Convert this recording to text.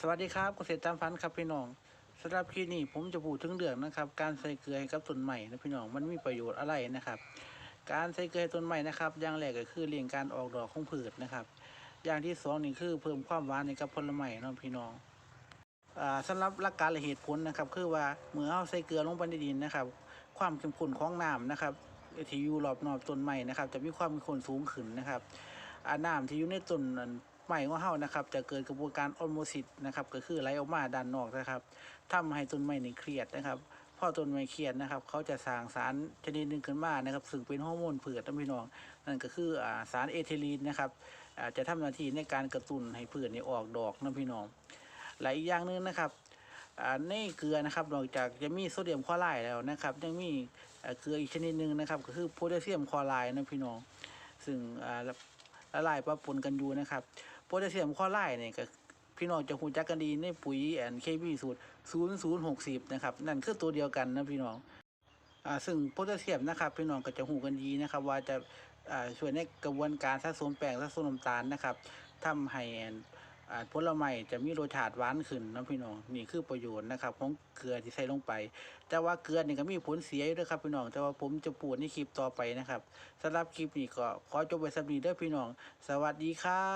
สวัสดีครับเกษตรตามฝันครับพี่น้องสำหรับคลิปนี้ผมจะพูดถึงเรื่องนะครับ การใส่เกลือให้กับต้นใหม่นะพี่น้องมันมีประโยชน์อะไรนะครับ การใส่เกลือให้ต้นใหม่นะครับอย่างแรกก็คือเลี่ยงการออกดอกของพืชนะครับ อย่างที่สองนี่คือเพิ่มความหวานในกับผลไม้นะพี่น้องอ่าสำหรับหลักการและเหตุผลนะครับ คือว่าเมื่อเอาใส่เกลือลงไปในดินนะครับ ความเข้มข้นของน้ำนะครับที่อยู่รอบนอบต้นไม้นะครับ จะมีความเข้มข้นสูงขึ้นนะครับอาน้ำที่อยู่ในต้น ไม้ของเฮานะครับจะเกิดกระบวนการออสโมซิสนะครับก็คือไหลออกมาด้านนอกนะครับทำให้ต้นไม้นี่เครียดนะครับพอต้นไม้เครียดนะครับ เขาจะสร้างสารชนิดหนึ่งขึ้นมานะครับ ซึ่งเป็นฮอร์โมนพืชนพี่น้องนั่นก็คือสารเอทิลีนนะครับจะทำหน้าที่ในการกระตุ้นให้พืชนี่ออกดอกนะพี่น้องและอีกอย่างหนึงนะครับอ่าในเกลือนะครับนอกจากจะมีโซเดียมคลอไรด์แล้วนะครับ ยังมีเกลืออีกชนิดหนึ่งนะครับ ก็คือโพแทสเซียมคลอไรด์นะพี่น้อง ซึ่ง ละลายปะปนกันอยู่นะครับโพแทสเซียมคลอไรด์เนี่ยก็พี่น้องจะหูจักกันดีในปุ๋ยแอนเคบีสูตร 0060 นะครับ นั่นคือตัวเดียวกันนะพี่น้องอ่าซึ่งโพแทสเซียมนะครับ พี่น้องก็จะหูกันดีนะครับ ว่าจะอ่าช่วยในกระบวนการสะสมแป้งสะสมน้ำตาลนะครับทำให้แอน ผลไม้จะมีรสชาติหวานขึ้นนะพี่น้องนี่คือประโยชน์นะครับของเกลือที่ใส่ลงไป แต่ว่าเกลือนี่ก็มีผลเสียด้วยครับพี่น้อง แต่ว่าผมจะปูดในคลิปต่อไปนะครับสำหรับคลิปนี้ก็ขอจบไว้สักนี้เด้อพี่น้อง สวัสดีครับ